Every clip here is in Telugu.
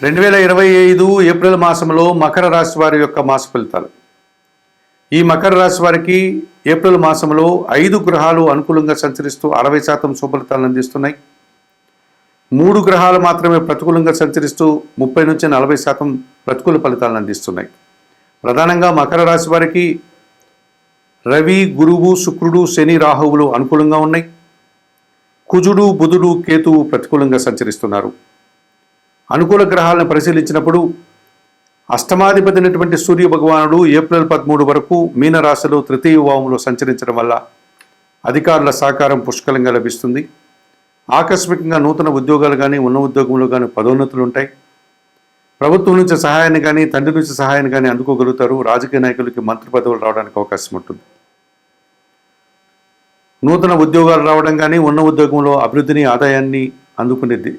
రెండు వేల ఇరవై ఐదు ఏప్రిల్ మాసంలో మకర రాశి వారి యొక్క మాస ఫలితాలు. ఈ మకర రాశి వారికి ఏప్రిల్ మాసంలో ఐదు గ్రహాలు అనుకూలంగా సంచరిస్తూ అరవై శాతం శుభలితాలను అందిస్తున్నాయి. మూడు గ్రహాలు మాత్రమే ప్రతికూలంగా సంచరిస్తూ ముప్పై నుంచి నలభై శాతం ప్రతికూల ఫలితాలను అందిస్తున్నాయి. ప్రధానంగా మకర రాశి వారికి రవి గురువు శుక్రుడు శని రాహువులు అనుకూలంగా ఉన్నాయి. కుజుడు బుధుడు కేతువు ప్రతికూలంగా సంచరిస్తున్నారు. అనుకూల గ్రహాలను పరిశీలించినప్పుడు అష్టమాధిపతి అయినటువంటి సూర్య భగవానుడు ఏప్రిల్ పదమూడు వరకు మీనరాశిలో తృతీయ వాములో సంచరించడం వల్ల అధికారుల సహకారం పుష్కలంగా లభిస్తుంది. ఆకస్మికంగా నూతన ఉద్యోగాలు కానీ ఉన్న ఉద్యోగంలో కానీ పదోన్నతులు ఉంటాయి. ప్రభుత్వం నుంచి సహాయాన్ని కానీ తండ్రి నుంచి సహాయాన్ని కానీ అందుకోగలుగుతారు. రాజకీయ నాయకులకి మంత్రి పదవులు రావడానికి అవకాశం ఉంటుంది. నూతన ఉద్యోగాలు రావడం కానీ ఉన్న ఉద్యోగంలో అభివృద్ధిని ఆదాయాన్ని అందుకునేది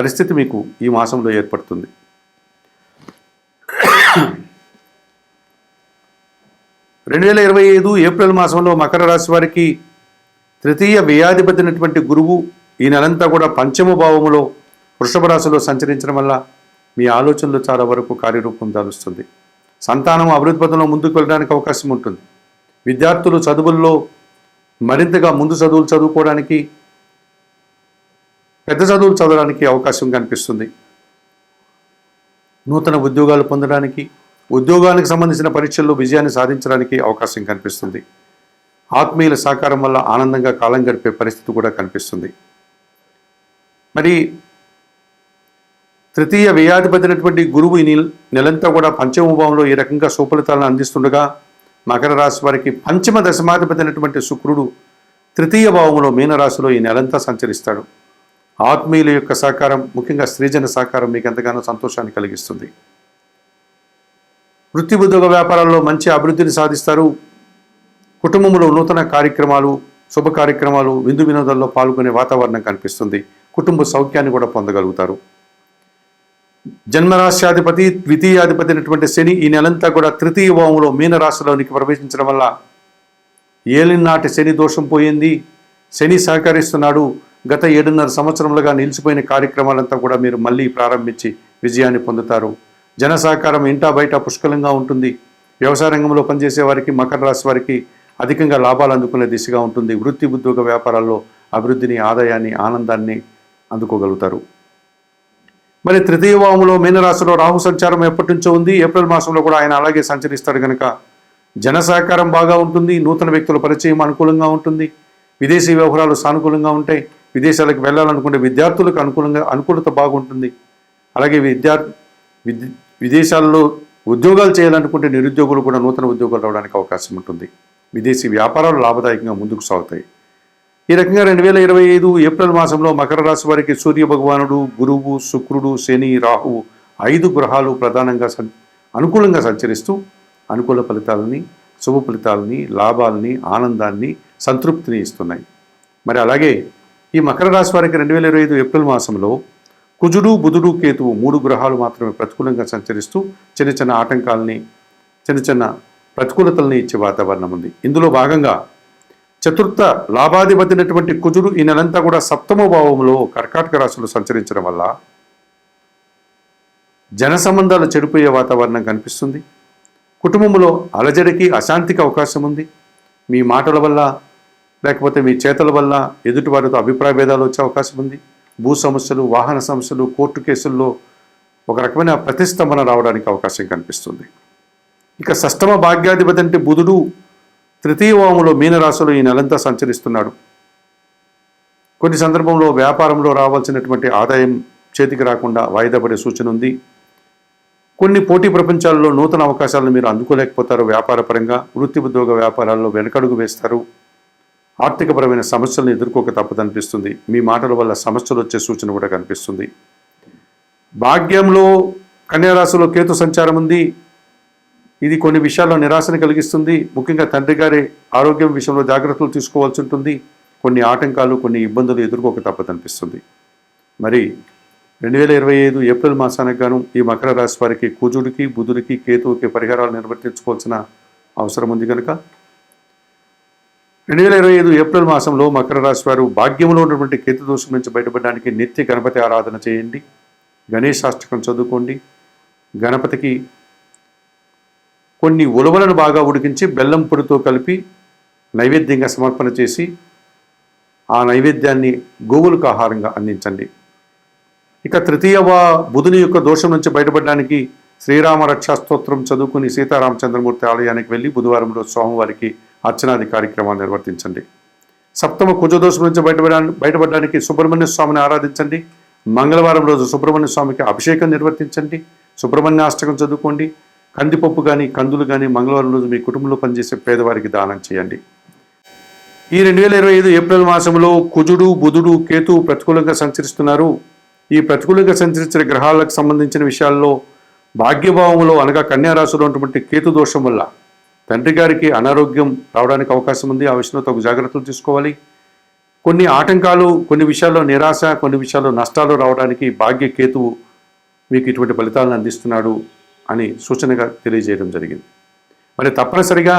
పరిస్థితి మీకు ఈ మాసంలో ఏర్పడుతుంది. రెండు వేల ఇరవై ఐదు ఏప్రిల్ మాసంలో మకర రాశి వారికి తృతీయ వ్యయాధిపతినటువంటి గురువు ఈ నెలంతా కూడా పంచమ భావములో వృషభ రాశిలో సంచరించడం వల్ల మీ ఆలోచనలు చాలా వరకు కార్యరూపం దాలుస్తుంది. సంతానం అభివృద్ధి పథంలో ముందుకు వెళ్ళడానికి అవకాశం ఉంటుంది. విద్యార్థులు చదువుల్లో మరింతగా ముందు చదువులు చదువుకోవడానికి పెద్ద చదువులు చదవడానికి అవకాశం కనిపిస్తుంది. నూతన ఉద్యోగాలు పొందడానికి ఉద్యోగానికి సంబంధించిన పరీక్షల్లో విజయాన్ని సాధించడానికి అవకాశం కనిపిస్తుంది. ఆత్మీయుల సహకారం వల్ల ఆనందంగా కాలం గడిపే పరిస్థితి కూడా కనిపిస్తుంది. మరి తృతీయ వ్యయాధిపతినటువంటి గురువు ఈ నెలంతా కూడా పంచమభావంలో ఈ రకంగా సుఫలితాలను అందిస్తుండగా మకర రాశి వారికి పంచమ దశమాధిపతి అయినటువంటి శుక్రుడు తృతీయ భావంలో మీనరాశిలో ఈ నెలంతా సంచరిస్తాడు. ఆత్మీయుల యొక్క సహకారం ముఖ్యంగా స్త్రీజన సహకారం మీకు ఎంతగానో సంతోషాన్ని కలిగిస్తుంది. వృత్తి ఉద్యోగ వ్యాపారాల్లో మంచి అభివృద్ధిని సాధిస్తారు. కుటుంబంలో నూతన కార్యక్రమాలు శుభ కార్యక్రమాలు విందు వినోదాల్లో పాల్గొనే వాతావరణం కనిపిస్తుంది. కుటుంబ సౌఖ్యాన్ని కూడా పొందగలుగుతారు. జన్మరాశ్యాధిపతి ద్వితీయాధిపతి అయినటువంటి శని ఈ నెలంతా కూడా తృతీయ భావంలో మీనరాశిలోనికి ప్రవేశించడం వల్ల ఏలినాటి శని దోషం పోయింది. శని సహకరిస్తున్నాడు. గత ఏడున్నర సంవత్సరములుగా నిలిచిపోయిన కార్యక్రమాలంతా కూడా మీరు మళ్ళీ ప్రారంభించి విజయాన్ని పొందుతారు. జన సహకారం ఇంటా బయట పుష్కలంగా ఉంటుంది. వ్యవసాయ రంగంలో పనిచేసే వారికి మకర రాశి వారికి అధికంగా లాభాలు అందుకునే దిశగా ఉంటుంది. వృత్తి ఉద్యోగ వ్యాపారాల్లో అభివృద్ధిని ఆదాయాన్ని ఆనందాన్ని అందుకోగలుగుతారు. మరి తృతీయ వాములో మీనరాశిలో రాహు సంచారం ఎప్పటి నుంచో ఉంది. ఏప్రిల్ మాసంలో కూడా ఆయన అలాగే సంచరిస్తాడు కనుక జన సహకారం బాగా ఉంటుంది. నూతన వ్యక్తుల పరిచయం అనుకూలంగా ఉంటుంది. విదేశీ వ్యవహారాలు సానుకూలంగా ఉంటాయి. విదేశాలకు వెళ్ళాలనుకుంటే విద్యార్థులకు అనుకూలంగా అనుకూలత బాగుంటుంది. అలాగే విద్యార్థి విదేశాల్లో ఉద్యోగాలు చేయాలనుకుంటే నిరుద్యోగులు కూడా నూతన ఉద్యోగాలు రావడానికి అవకాశం ఉంటుంది. విదేశీ వ్యాపారాలు లాభదాయకంగా ముందుకు సాగుతాయి. ఈ రకంగా రెండు వేల ఇరవై ఐదు ఏప్రిల్ మాసంలో మకర రాశి వారికి సూర్య భగవానుడు గురువు శుక్రుడు శని రాహువు ఐదు గ్రహాలు ప్రధానంగా అనుకూలంగా సంచరిస్తూ అనుకూల ఫలితాలని శుభ ఫలితాలని లాభాలని ఆనందాన్ని సంతృప్తిని ఇస్తున్నాయి. మరి అలాగే ఈ మకర రాశి వారికి రెండు వేల ఇరవై ఐదు ఏప్రిల్ మాసంలో కుజుడు బుధుడు కేతువు మూడు గ్రహాలు మాత్రమే ప్రతికూలంగా సంచరిస్తూ చిన్న చిన్న ఆటంకాలని చిన్న చిన్న ప్రతికూలతల్ని ఇచ్చే వాతావరణం ఉంది. ఇందులో భాగంగా చతుర్థ లాభాధిపతినటువంటి కుజుడు ఈ నెలంతా కూడా సప్తమ భావంలో కర్కాటక రాశిలో సంచరించడం వల్ల జన సంబంధాలు చెడిపోయే వాతావరణం కనిపిస్తుంది. కుటుంబంలో అలజడికి అశాంతికి అవకాశం ఉంది. మీ మాటల వల్ల లేకపోతే మీ చేతల వల్ల ఎదుటివారితో అభిప్రాయ భేదాలు వచ్చే అవకాశం ఉంది. భూ సమస్యలు వాహన సమస్యలు కోర్టు కేసుల్లో ఒక రకమైన ప్రతిష్టంభన రావడానికి అవకాశం కనిపిస్తుంది. ఇక సష్టమ భాగ్యాధిపతి అంటే బుధుడు. తృతీయ వాములో మీనరాశిలో ఈ నెలంతా సంచరిస్తున్నాడు. కొన్ని సందర్భంలో వ్యాపారంలో రావాల్సినటువంటి ఆదాయం చేతికి రాకుండా వాయిదా పడే సూచన ఉంది. కొన్ని పోటీ ప్రపంచాల్లో నూతన అవకాశాలను మీరు అందుకోలేకపోతారు. వ్యాపారపరంగా వృత్తి ఉద్యోగ వ్యాపారాల్లో వెనకడుగు వేస్తారు. ఆర్థికపరమైన సమస్యలను ఎదుర్కోక తప్పదనిపిస్తుంది మీ మాటల వల్ల సమస్యలు వచ్చే సూచన కూడా కనిపిస్తుంది. భాగ్యంలో కన్యారాశిలో కేతు సంచారం ఉంది. ఇది కొన్ని విషయాల్లో నిరాశను కలిగిస్తుంది. ముఖ్యంగా తండ్రి గారి ఆరోగ్యం విషయంలో జాగ్రత్తలు తీసుకోవాల్సి ఉంటుంది. కొన్ని ఆటంకాలు కొన్ని ఇబ్బందులు ఎదుర్కోక తప్పదనిపిస్తుంది మరి రెండు వేల ఇరవై ఐదు ఏప్రిల్ మాసానికి గాను ఈ మకర రాశి వారికి కుజుడికి బుధుడికి కేతువుకి పరిహారాలు నిర్వర్తించుకోవాల్సిన అవసరం ఉంది కనుక రెండు వేల ఇరవై ఐదు ఏప్రిల్ మాసంలో మకర రాశి వారు భాగ్యంలో ఉన్నటువంటి కేతు దోషం నుంచి బయటపడడానికి నిత్య గణపతి ఆరాధన చేయండి. గణేష్ గణేశాష్టకం చదువుకోండి. గణపతికి కొన్ని ఉలవలను బాగా ఉడికించి బెల్లం పొడితో కలిపి నైవేద్యంగా సమర్పణ చేసి ఆ నైవేద్యాన్ని గోవులకు ఆహారంగా అందించండి. ఇక తృతీయ బుధుని యొక్క దోషం నుంచి బయటపడడానికి శ్రీరామ రక్షా స్తోత్రం చదువుకుని సీతారామచంద్రమూర్తి ఆలయానికి వెళ్ళి బుధవారం రోజు స్వామివారికి అర్చనాది కార్యక్రమాలు నిర్వర్తించండి. సప్తమ కుజదోషం నుంచి బయటపడడానికి బయటపడడానికి సుబ్రహ్మణ్య స్వామిని ఆరాధించండి. మంగళవారం రోజు సుబ్రహ్మణ్య స్వామికి అభిషేకం నిర్వర్తించండి. సుబ్రహ్మణ్య అష్టకం చదువుకోండి. కందిపప్పు కానీ కందులు కానీ మంగళవారం రోజు మీ కుటుంబంలో పనిచేసే పేదవారికి దానం చేయండి. ఈ రెండు వేల ఇరవై ఐదు ఏప్రిల్ మాసంలో కుజుడు బుధుడు కేతు ప్రతికూలంగా సంచరిస్తున్నారు. ఈ ప్రతికూలంగా సంచరించిన గ్రహాలకు సంబంధించిన విషయాల్లో భాగ్యభావంలో అనగా కన్యారాశిలో ఉన్నటువంటి కేతు దోషం వల్ల తండ్రి గారికి అనారోగ్యం రావడానికి అవకాశం ఉంది. ఆ విషయంలో తగు జాగ్రత్తలు తీసుకోవాలి. కొన్ని ఆటంకాలు కొన్ని విషయాల్లో నిరాశ కొన్ని విషయాల్లో నష్టాలు రావడానికి భాగ్య కేతువు మీకు ఇటువంటి ఫలితాలను అందిస్తున్నాడు అని సూచనగా తెలియజేయడం జరిగింది. మరి తప్పనిసరిగా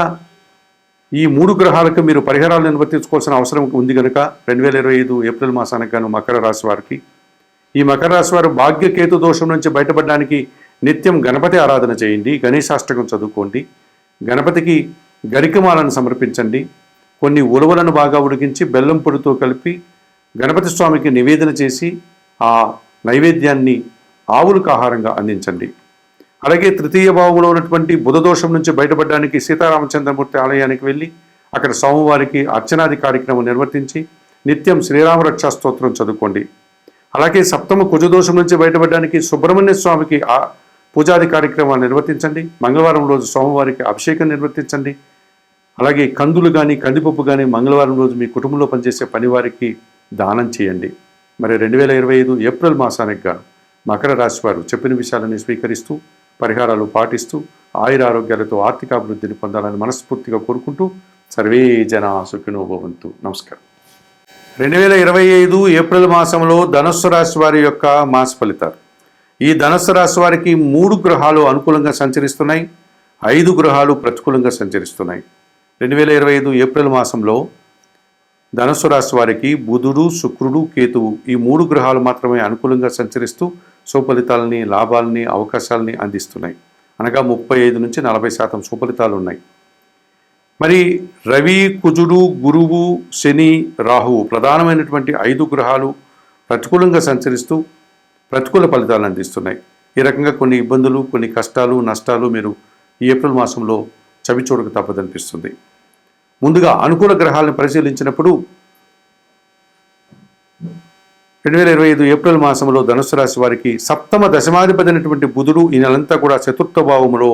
ఈ మూడు గ్రహాలకు మీరు పరిహారాలు నిర్వర్తించుకోవాల్సిన అవసరం ఉంది కనుక రెండు వేల ఇరవై ఐదు ఏప్రిల్ మాసానికి గాను మకర రాశి వారికి. ఈ మకర రాశి వారు భాగ్యకేతు దోషం నుంచి బయటపడడానికి నిత్యం గణపతి ఆరాధన చేయండి. గణేశాష్టకం చదువుకోండి. గణపతికి గరికమాలను సమర్పించండి. కొన్ని ఉలవలను బాగా ఉడికించి బెల్లం పొడితో కలిపి గణపతి స్వామికి నివేదన చేసి ఆ నైవేద్యాన్ని ఆవులకు ఆహారంగా అందించండి. అలాగే తృతీయ భావంలో ఉన్నటువంటి బుధ దోషం నుంచి బయటపడడానికి సీతారామచంద్రమూర్తి ఆలయానికి వెళ్ళి అక్కడ స్వామివారికి అర్చనాది కార్యక్రమం నిర్వర్తించి నిత్యం శ్రీరామ రక్షా స్తోత్రం చదువుకోండి. అలాగే సప్తమ కుజదోషం నుంచి బయటపడడానికి సుబ్రహ్మణ్య స్వామికి ఆ పూజాది కార్యక్రమాలు నిర్వర్తించండి. మంగళవారం రోజు స్వామివారికి అభిషేకం నిర్వర్తించండి. అలాగే కందులు కానీ కందిపప్పు కానీ మంగళవారం రోజు మీ కుటుంబంలో పనిచేసే పనివారికి దానం చేయండి. మరి రెండు వేల ఇరవై ఐదు ఏప్రిల్ మాసానికి గాను మకర రాశి వారు చెప్పిన విషయాలని స్వీకరిస్తూ పరిహారాలు పాటిస్తూ ఆయుర ఆరోగ్యాలతో ఆర్థికాభివృద్ధిని పొందాలని మనస్ఫూర్తిగా కోరుకుంటూ సర్వే జన సుఖినో భవంతు. నమస్కారం. రెండు వేల ఇరవై ఐదు ఏప్రిల్ మాసంలో ధనుస్సు రాశి వారి యొక్క మాస ఫలితాలు. ఈ ధనస్సు రాశి వారికి మూడు గ్రహాలు అనుకూలంగా సంచరిస్తున్నాయి. ఐదు గ్రహాలు ప్రతికూలంగా సంచరిస్తున్నాయి. రెండు వేల ఇరవై ఐదు ఏప్రిల్ మాసంలో ధనుసు రాశి వారికి బుధుడు శుక్రుడు కేతువు ఈ మూడు గ్రహాలు మాత్రమే అనుకూలంగా సంచరిస్తూ సుఫలితాలని లాభాలని అవకాశాలని అందిస్తున్నాయి. అనగా ముప్పై ఐదు నుంచి నలభై శాతం సుఫలితాలు ఉన్నాయి. మరి రవి కుజుడు గురువు శని రాహువు ప్రధానమైనటువంటి ఐదు గ్రహాలు ప్రతికూలంగా సంచరిస్తూ ప్రతికూల ఫలితాలను అందిస్తున్నాయి. ఈ రకంగా కొన్ని ఇబ్బందులు కొన్ని కష్టాలు నష్టాలు మీరు ఈ ఏప్రిల్ మాసంలో చవి చూడక తప్పదనిపిస్తుంది. ముందుగా అనుకూల గ్రహాలను పరిశీలించినప్పుడు రెండు వేల ఇరవై ఐదు ఏప్రిల్ మాసంలో ధనుసు రాశి వారికి సప్తమ దశమాధిపతి అయినటువంటి బుధుడు ఈ నెలంతా కూడా చతుర్థ భావములో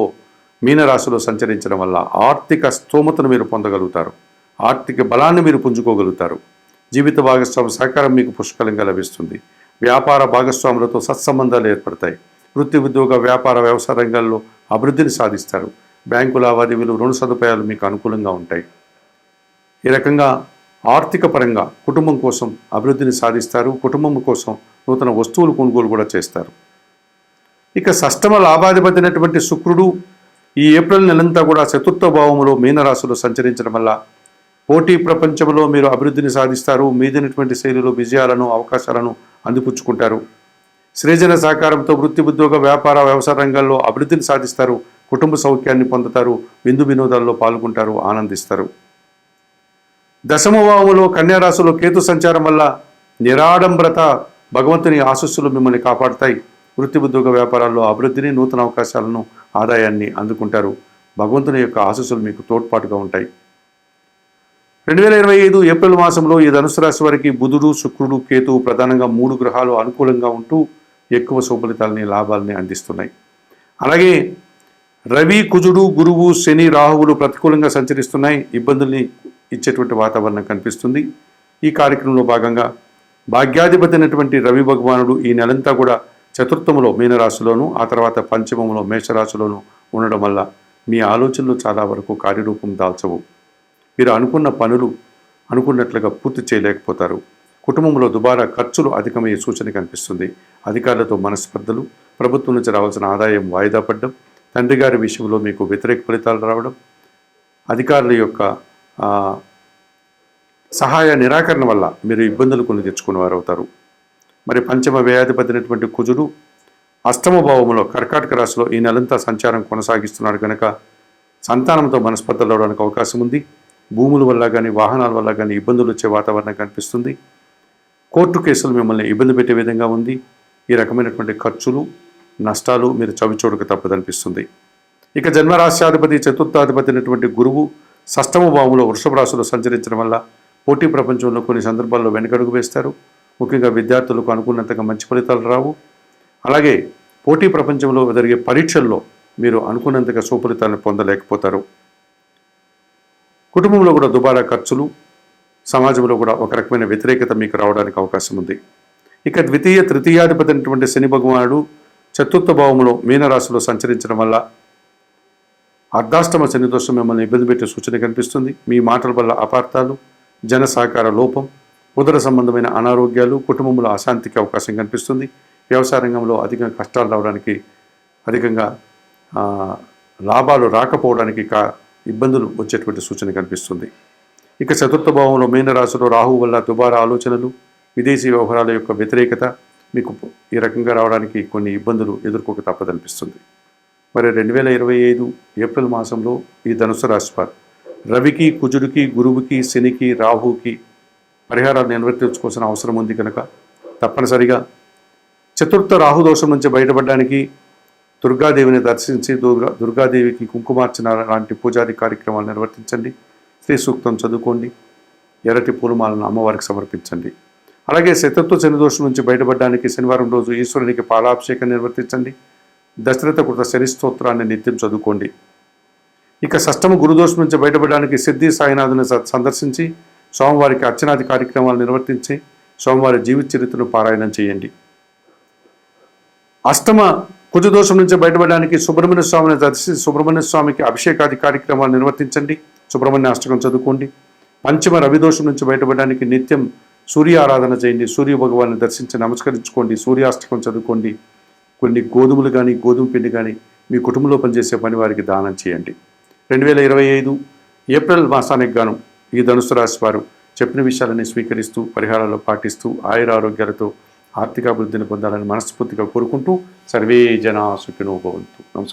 మీనరాశిలో సంచరించడం వల్ల ఆర్థిక స్తోమతను మీరు పొందగలుగుతారు. ఆర్థిక బలాన్ని మీరు పుంజుకోగలుగుతారు. జీవిత భాగస్వామి సహకారం మీకు పుష్కలంగా లభిస్తుంది. వ్యాపార భాగస్వాములతో సత్సంబంధాలు ఏర్పడతాయి. వృత్తి ఉద్యోగ వ్యాపార వ్యవసాయ రంగాల్లో అభివృద్ధిని సాధిస్తారు. బ్యాంకు లావాదేవీలు రుణ సదుపాయాలు మీకు అనుకూలంగా ఉంటాయి. ఈ రకంగా ఆర్థిక పరంగా కుటుంబం కోసం అభివృద్ధిని సాధిస్తారు. కుటుంబం కోసం నూతన వస్తువులు కొనుగోలు కూడా చేస్తారు. ఇక షష్టమ లాభాధిపతినటువంటి శుక్రుడు ఈ ఏప్రిల్ నెలంతా కూడా చతుర్థ భావంలో మీనరాశిలో సంచరించడం వల్ల పోటీ ప్రపంచంలో మీరు అభివృద్ధిని సాధిస్తారు మీదైనటువంటి శైలిలో విజయాలను అవకాశాలను అందిపుచ్చుకుంటారు. సృజన సహకారంతో వృత్తి ఉద్యోగ వ్యాపార వ్యవసాయ రంగాల్లో అభివృద్ధిని సాధిస్తారు కుటుంబ సౌఖ్యాన్ని పొందుతారు విందు వినోదాల్లో పాల్గొంటారు ఆనందిస్తారు. దశమభావములో కన్యారాశిలో కేతు సంచారం వల్ల నిరాడంబరత భగవంతుని ఆశస్సులు మిమ్మల్ని కాపాడుతాయి. వృత్తి ఉద్యోగ వ్యాపారాల్లో అభివృద్ధిని నూతన అవకాశాలను ఆదాయాన్ని అందుకుంటారు. భగవంతుని యొక్క ఆశస్సులు మీకు తోడ్పాటుగా ఉంటాయి. రెండు వేల ఇరవై ఐదు ఏప్రిల్ మాసంలో ఈ ధనుసు రాశి వారికి బుధుడు శుక్రుడు కేతు ప్రధానంగా మూడు గ్రహాలు అనుకూలంగా ఉంటూ ఎక్కువ సుఫలితాలని లాభాలని అందిస్తున్నాయి. అలాగే రవి కుజుడు గురువు శని రాహువులు ప్రతికూలంగా సంచరిస్తున్నాయి. ఇబ్బందుల్ని ఇచ్చేటువంటి వాతావరణం కనిపిస్తుంది. ఈ కార్యక్రమంలో భాగంగా భాగ్యాధిపతి అయినటువంటి రవి భగవానుడు ఈ నెలంతా కూడా చతుర్థములో మీనరాశిలోను ఆ తర్వాత పంచమములో మేషరాశిలోను ఉండడం వల్ల మీ ఆలోచనలు చాలా వరకు కార్యరూపం దాల్చవు. మీరు అనుకున్న పనులు అనుకున్నట్లుగా పూర్తి చేయలేకపోతారు. కుటుంబంలో దుబారా ఖర్చులు అధికమయ్యే సూచన కనిపిస్తుంది. అధికారులతో మనస్పర్ధలు ప్రభుత్వం నుంచి రావాల్సిన ఆదాయం వాయిదా పడడం తండ్రి గారి విషయంలో మీకు వ్యతిరేక ఫలితాలు రావడం అధికారుల యొక్క సహాయ నిరాకరణ వల్ల మీరు ఇబ్బందులు కొన్ని తెచ్చుకునే వారు అవుతారు మరి పంచమ వ్యయాధిపతినటువంటి కుజుడు అష్టమ భావంలో కర్కాటక రాశిలో ఈ నెలంతా సంచారం కొనసాగిస్తున్నాడు కనుక సంతానంతో మనస్పర్ధలు అవడానికి అవకాశం ఉంది. భూముల వల్ల కానీ వాహనాల వల్ల కానీ ఇబ్బందులు వచ్చే వాతావరణం కనిపిస్తుంది. కోర్టు కేసులు మిమ్మల్ని ఇబ్బంది పెట్టే విధంగా ఉంది. ఈ రకమైనటువంటి ఖర్చులు నష్టాలు మీరు చవిచూడక తప్పదనిపిస్తుంది. ఇక జన్మరాశ్యాధిపతి చతుర్థాధిపతి అయినటువంటి గురువు సష్టమ భావంలో వృషభ రాశిలో సంచరించడం వల్ల పోటీ ప్రపంచంలో కొన్ని సందర్భాల్లో వెనకడుగు వేస్తారు. ముఖ్యంగా విద్యార్థులకు అనుకున్నంతగా మంచి ఫలితాలు రావు. అలాగే పోటీ ప్రపంచంలో జరిగే పరీక్షల్లో మీరు అనుకున్నంతగా సుఫలితాలను పొందలేకపోతారు. కుటుంబంలో కూడా దుబారా ఖర్చులు సమాజంలో కూడా ఒక రకమైన వ్యతిరేకత మీకు రావడానికి అవకాశం ఉంది. ఇక ద్వితీయ తృతీయాధిపతి అయినటువంటి శని భగవానుడు చతుర్థ భావంలో మీనరాశిలో సంచరించడం వల్ల అర్ధాష్టమ శని దోషం మిమ్మల్ని ఇబ్బంది పెట్టే సూచన కనిపిస్తుంది. మీ మాటల వల్ల అపార్థాలు జన సహకార లోపం ఉదర సంబంధమైన అనారోగ్యాలు కుటుంబంలో అశాంతికి అవకాశం కనిపిస్తుంది. వ్యవసాయ రంగంలో అధికంగా కష్టాలు రావడానికి అధికంగా లాభాలు రాకపోవడానికి కా ఇబ్బందులు వచ్చేటువంటి సూచన కనిపిస్తుంది. ఇక చతుర్థ భావంలో మీనరాశిలో రాహు వల్ల దుబారా ఆలోచనలు విదేశీ వ్యవహారాల యొక్క వ్యతిరేకత మీకు ఈ రకంగా రావడానికి కొన్ని ఇబ్బందులు ఎదుర్కోక తప్పదనిపిస్తుంది. మరి రెండు వేల ఇరవై ఐదు ఏప్రిల్ మాసంలో ఈ ధనుసు రాశి వారు రవికి కుజుడికి గురువుకి శనికి రాహుకి పరిహారాన్ని నిర్వర్తించుకోవాల్సిన అవసరం ఉంది కనుక తప్పనిసరిగా చతుర్థ రాహుదోషం నుంచి బయటపడడానికి దుర్గాదేవిని దర్శించి దుర్గా దుర్గాదేవికి కుంకుమార్చన లాంటి పూజాది కార్యక్రమాలు నిర్వర్తించండి. శ్రీ సూక్తం చదువుకోండి. ఎర్రటి పూలమాలను అమ్మవారికి సమర్పించండి. అలాగే శతత్వ శనిదోషం నుంచి బయటపడడానికి శనివారం రోజు ఈశ్వరునికి పాలాభిషేకం నిర్వర్తించండి. దశరథ కృత శని స్తోత్రాన్ని నిత్యం చదువుకోండి. ఇక షష్టమ గురుదోషం నుంచి బయటపడడానికి సిద్ధి సాయినాథుని స- సందర్శించి సోమవారికి అర్చనాది కార్యక్రమాలు నిర్వర్తించి సోమవారి జీవిత చరిత్రను పారాయణం చేయండి. అష్టమ కుజదోషం నుంచి బయటపడడానికి సుబ్రహ్మణ్య స్వామిని దర్శించి సుబ్రహ్మణ్య స్వామికి అభిషేకాది కార్యక్రమాలు నిర్వర్తించండి. సుబ్రహ్మణ్య అష్టకం చదువుకోండి. పంచమ రవిదోషం నుంచి బయటపడడానికి నిత్యం సూర్య ఆరాధన చేయండి. సూర్య భగవాన్ని దర్శించి నమస్కరించుకోండి. సూర్యాష్టకం చదువుకోండి. కొన్ని గోధుమలు కానీ గోధుమ పిండి కానీ మీ కుటుంబంలో పనిచేసే పని వారికి దానం చేయండి. రెండు వేల ఇరవై ఐదు ఏప్రిల్ మాసానికి గాను ఈ ధనుసు రాశి వారు చెప్పిన విషయాలని స్వీకరిస్తూ పరిహారాలు పాటిస్తూ ఆయుర ఆరోగ్యాలతో ఆర్థికాభివృద్ధిని పొందాలని మనస్ఫూర్తిగా కోరుకుంటూ సర్వే జనా సుఖినోభవంతు నమస్కారం.